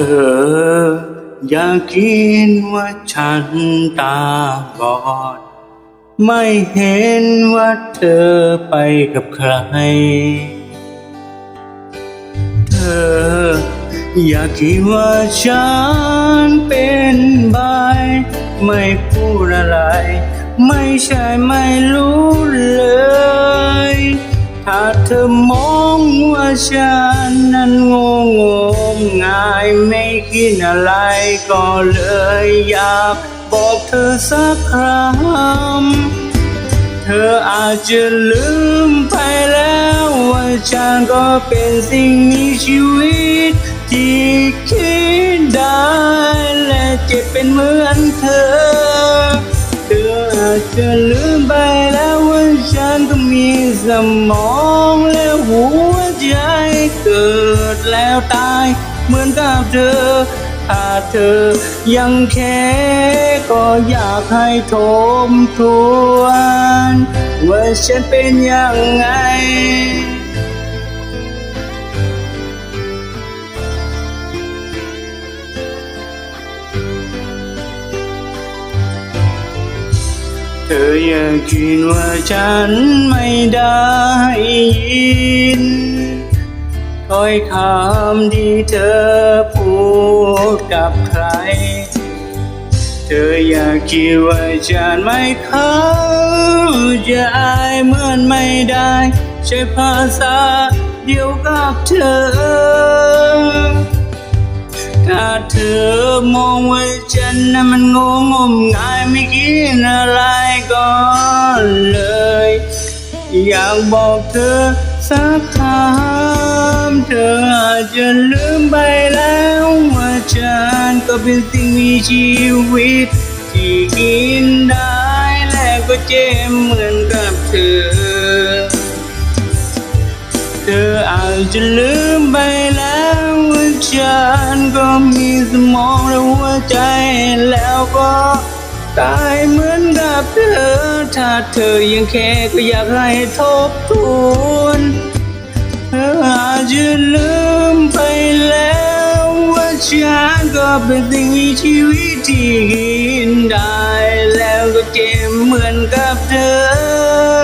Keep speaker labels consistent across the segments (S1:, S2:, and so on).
S1: เธอ อย่าคิดว่าฉันตาบอด ไม่เห็นว่าเธอไปกับใคร เธอ อย่าคิดว่าฉันเป็นใบไม่พูดอะไร ไม่ใช่ไม่รู้เลย ถ้าเธอมองว่าฉันนั้นงง งมงายไม่คิดอะไรก็เลยอยากบอกเธอสักคำเธออาจจะลืมไปแล้วว่าฉันก็เป็นสิ่งมีชีวิต ที่คิดได้และเจ็บเป็นเหมือนเธอ เธออาจจะลืมไปแล้วว่าฉันก็มีสมองและหัวใจเกิดแล้วตาย เหมือนกับเธอ ถ้าเธอยังแค่ก็อยากให้ทบทวนว่าฉันเป็นยังไงเธออย่าคิดว่าฉันไม่ได้ยิน ถ้อยคำที่เธอพูดกับใคร เธออย่าคิดว่าฉันไม่เข้าใจเหมือนไม่ได้ ใช้ภาษาเดียวกับเธอ ถ้าเธอมองว่าฉันนั้นมันงงงมงายไม่คิดอะไรก็เลย อยากบอกเธอสักคำ เธออาจจะลืมไปแล้วว่าฉันก็เป็นสิ่งมีชีวิต ที่กินได้และก็เจ็บเหมือนกับเธอ เธออาจจะลืมไปแล้วว่าฉันก็มีสมองและหัวใจแล้วก็ตายเหมือนกับเธอ ถ้าเธอยังแค่ก็อยากให้ทบทวน เธออาจจะลืมไปแล้วว่าฉันก็เป็นสิ่งมีชีวิตที่กินได้ แล้วก็เจ็บเหมือนกับเธอ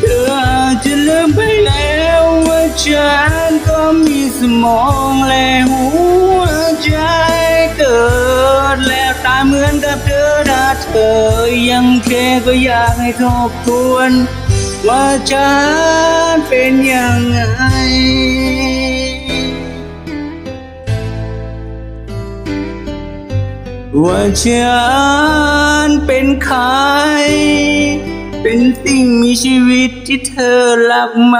S1: เธออาจจะลืมไปแล้วว่าฉันก็มีสมองและหัวใจเกิดแล้วตายเหมือนกับเธอถ้าเธอยังแค่ก็อยากให้ทบทวนว่าฉันเป็น ว่าฉันเป็นใคร เป็นสิ่งมีชีวิตที่เธอรักไหม